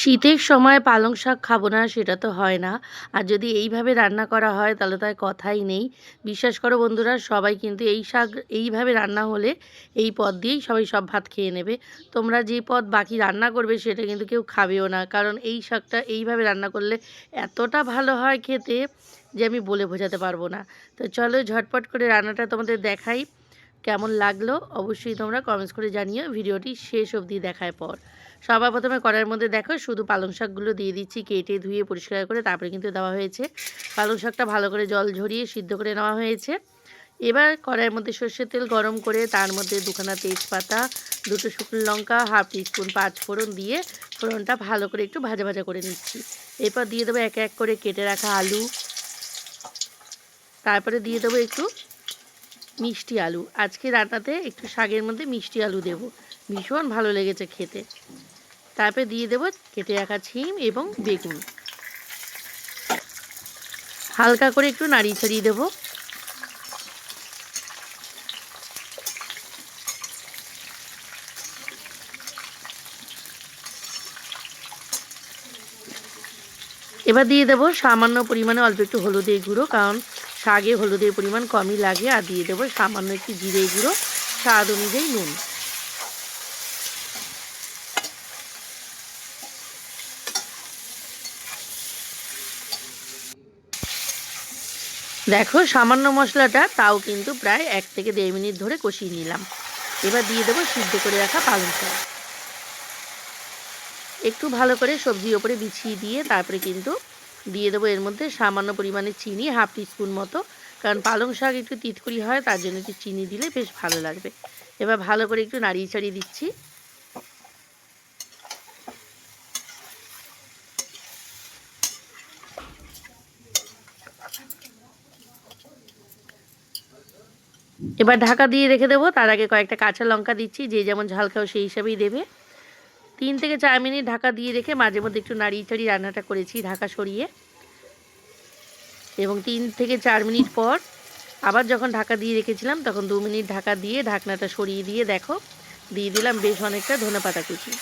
শীতের সময় পালং শাক খাব না, সেটা তো হয় না। আর যদি এইভাবে রান্না করা হয়, তাহলে তার কথাই নেই। বিশ্বাস করো বন্ধুরা, সবাই কিন্তু এই শাক এইভাবে রান্না হলে এই পদ দিয়েই সবাই সব ভাত খেয়ে নেবে। তোমরা যে পদ বাকি রান্না করবে, সেটা কিন্তু কেউ খাবেও না। কারণ এই শাকটা এইভাবে রান্না করলে এতটা ভালো হয় খেতে যে আমি বলে বোঝাতে পারব না। তো চলো ঝটপট করে রান্নাটা তোমাদের দেখাই। কেমন লাগল অবশ্যই তোমরা কমেন্টস করে জানিও। ভিডিওটি শেষ অবধি দেখায় পর। সবার প্রথমে কড়াইয়ের মধ্যে দেখো, শুধু পালং শাকগুলো দিয়ে দিচ্ছি, কেটে ধুয়ে পরিষ্কার করে তারপরে কিন্তু দেওয়া হয়েছে। পালং শাকটা ভালো করে জল ঝরিয়ে সিদ্ধ করে নেওয়া হয়েছে। এবার কড়াইয়ের মধ্যে সর্ষের তেল গরম করে তার মধ্যে দুখানা তেজপাতা, দুটো শুকনো লঙ্কা, হাফ টিস্পুন পাঁচ ফোড়ন দিয়ে ফোড়নটা ভালো করে একটু ভাজা ভাজা করে নিচ্ছি। এরপর দিয়ে দেবো এক এক করে কেটে রাখা আলু। তারপরে দিয়ে দেবো একটু মিষ্টি আলু। আজকে রান্নাতে একটু শাকের মধ্যে মিষ্টি আলু দেব। ভীষণ ভালো লেগেছে খেতে। তারপরে দিয়ে দেবো কেটে রাখা ছিম এবং বেগুন। হালকা করে একটু নাড়িয়ে ছাড়িয়ে দেবো। এবার দিয়ে দেবো সামান্য পরিমাণে অল্প একটু হলুদের গুঁড়ো, কারণ শাকে হলুদের পরিমাণ কমই লাগে, আর দিয়ে দেবো সামান্য একটু জিরে গুঁড়ো, স্বাদ অনুযায়ী নুন। দেখো, সামান্য মশলাটা তাও কিন্তু প্রায় এক থেকে দেড় মিনিট ধরে কষিয়ে নিলাম। এবার দিয়ে দেবো সিদ্ধ করে রাখা পালং শাক। একটু ভালো করে সবজির ওপরে বিছিয়ে দিয়ে তারপরে কিন্তু দিয়ে দেবো এর মধ্যে সামান্য পরিমাণে চিনি, হাফ টিস্পুন মতো। কারণ পালং শাক একটু তিতকুড়ি হয়, তার জন্য একটু চিনি দিলে বেশ ভালো লাগবে। এবার ভালো করে একটু নাড়িয়ে চাড়িয়ে দিচ্ছি। এবার ঢাকা দিয়ে রেখে দেবো। তার আগে কয়েকটা কাঁচা লঙ্কা দিচ্ছি, যে যেমন ঝাল খাও সেই হিসাবেই দেবে। তিন থেকে চার মিনিট ঢাকা দিয়ে রেখে মাঝে মধ্যে একটু নাড়িয়ে চাড়িয়ে রান্নাটা করেছি, ঢাকা সরিয়ে। এবং তিন থেকে চার মিনিট পর আবার যখন ঢাকা দিয়ে রেখেছিলাম, তখন দু মিনিট ঢাকা দিয়ে ঢাকনাটা সরিয়ে দিয়ে দেখো, দিয়ে দিলাম বেশ অনেকটা ধনে পাতা কুচি।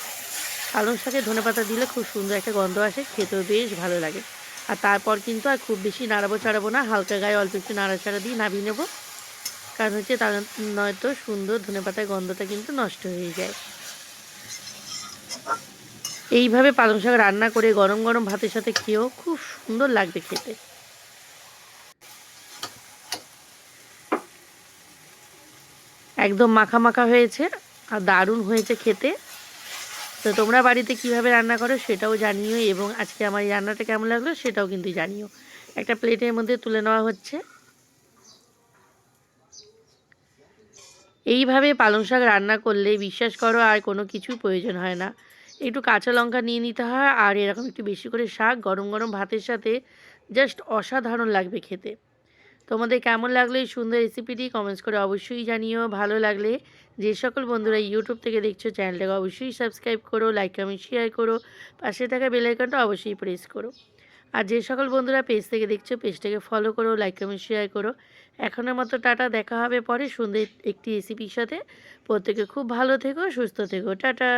পালং শাকে ধনে পাতা দিলে খুব সুন্দর একটা গন্ধ আসে, খেতেও বেশ ভালো লাগে। আর তারপর কিন্তু আর খুব বেশি নাড়াবো চাড়াবো না, হালকা গায়ে অল্প একটু নাড়াচাড়া দিয়ে নামিয়ে নেব। কারণ হচ্ছে তার নয়তো সুন্দর ধনে পাতার গন্ধটা কিন্তু নষ্ট হয়ে যায়। এইভাবে পালং শাক রান্না করে গরম গরম ভাতের সাথে খেয়েও খুব সুন্দর লাগবে খেতে। একদম মাখা মাখা হয়েছে আর দারুণ হয়েছে খেতে। তো তোমরা বাড়িতে কীভাবে রান্না করো সেটাও জানিও এবং আজকে আমার এই রান্নাটা কেমন লাগল সেটাও কিন্তু জানিও। একটা প্লেটের মধ্যে তুলে নেওয়া হচ্ছে। এইভাবে পালং শাক রান্না করলে বিশ্বাস করো আর কোনো কিছুর প্রয়োজন হয় না। একটু কাঁচা লঙ্কা নিয়ে নিতে হয় আর এরকম একটু বেশি করে শাক, গরম গরম ভাতের সাথে জাস্ট অসাধারণ লাগবে খেতে। তোমাদের কেমন লাগল এই সুন্দর রেসিপিটি কমেন্টস করে অবশ্যই জানিও। ভালো লাগলে যে সকল বন্ধুরা ইউটিউব থেকে দেখছ চ্যানেলটাকে অবশ্যই সাবস্ক্রাইব করো লাইক কমেন্ট শেয়ার করো, পাশে থাকা বেলাইকনটা অবশ্যই প্রেস করো। আর যে সকল বন্ধুরা পেজ থেকে দেখছ পেজটাকে ফলো করো লাইক কমেন্ট শেয়ার করো। এখনের মতো টাটা, দেখা হবে পরে সুন্দর একটি রেসিপির সাথে। প্রত্যেকে খুব ভালো থেকো, সুস্থ থেকো। টাটা।